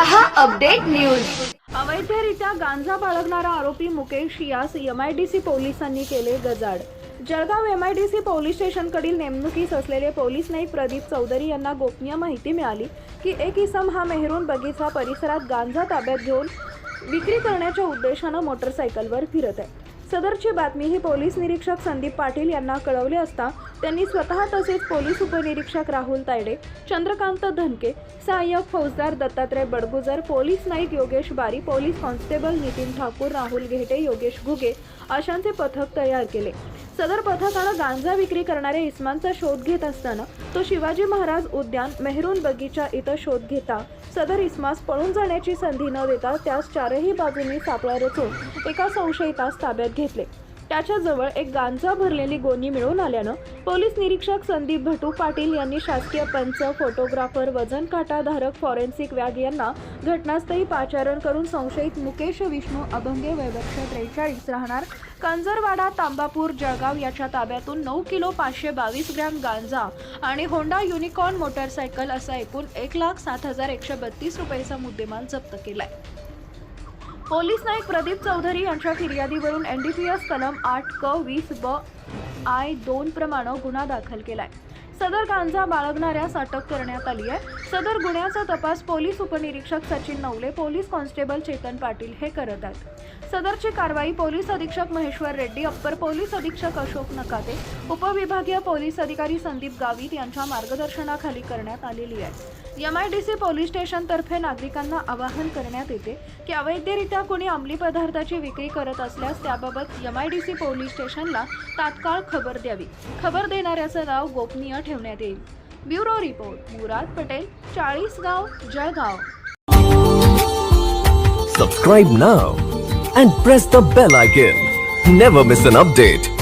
रहा update news. अवैधरित्या गांजा बाळगणारा आरोपी मुकेश यास एमआयडीसी पोलिसांनी केले गजाड. जळगाव एमआयडीसी पोलीस स्टेशनकडील नेमणुकीस असलेले पोलीस नाईक प्रदीप चौधरी यांना गोपनीय माहिती मिळाली की एक इसम हा मेहरून बगीचा परिसरात गांजा ताब्यात घेऊन विक्री करण्याच्या उद्देशानं मोटरसायकलवर फिरत आहे. सदरची बातमी ही पोलीस निरीक्षक संदीप पाटील यांना कळवली असता त्यांनी स्वतः तसेच पोलीस उपनिरीक्षक राहुल तायडे चंद्रकांत धनके सहाय्यक फौजदार Dattatray Badgujar police Naik Yogesh Bari police constable Nitin Thakur Rahul Ghete Yogesh Ghuge अशांचे पथक तयार केले. सदर पथकानं गांजा विक्री करणाऱ्या इस्मांचा शोध घेत असताना तो शिवाजी महाराज उद्यान मेहरून बगीचा इथं शोध घेता सदर इस्मास पळून जाण्याची संधी न देता त्यास चारही बाजूंनी सापळा रचून एका संशयितास ताब्यात घेतले. त्याच्याजवळ एक गांजा भरलेली गोणी मिळून आल्यानं पोलीस निरीक्षक संदीप भटू पाटील यांनी शासकीय पंच फोटोग्राफर वजन काटाधारक फॉरेन्सिक व्याग यांना घटनास्थळी पाचारण करून संशयित मुकेश विष्णू अभंगे वैवर्ष त्रेचाळीस राहणार कंजरवाडा तांबापूर जळगाव याच्या ताब्यातून नऊ किलो पाचशे बावीस ग्रॅम गांजा आणि होंडा युनिकॉर्न मोटरसायकल असा एकूण एक लाख सात हजार एकशे बत्तीस रुपयेचा मुद्देमाल जप्त केलाय. पोलीस नाईक प्रदीप चौधरी यांच्या फिर्यादीवरून एस कलम आठ क वीस ब आय दोन प्रमाणे गुन्हा दाखल केलाय. सदर गांजा बाळगणाऱ्यास अटक करण्यात आली आहे. सदर गुन्ह्याचा तपास पोलीस उपनिरीक्षक सचिन नवले पोलीस कॉन्स्टेबल चेतन पाटील हे करत आहेत. सदरची कारवाई पोलीस अधीक्षक महेश्वर रेड्डी अप्पर पोलीस अधीक्षक अशोक नकाते उपविभागीय पोलीस अधिकारी संदीप गावित यांच्या मार्गदर्शनाखाली करण्यात आलेली आहे. M I D C police स्टेशनतर्फे नागरिकांना आवाहन करण्यात येते की अवैधरित्या कोणी अंमली पदार्थाची विक्री करत असल्यास त्याबाबत M I D C police स्टेशनला तात्काळ खबर द्यावी. खबर देणाऱ्याचं नाव गोपनीय ठेवण्यात येईल bureau report Murad Patel Chalisgaon Jalgaon Subscribe now and press the bell icon. Never miss an update.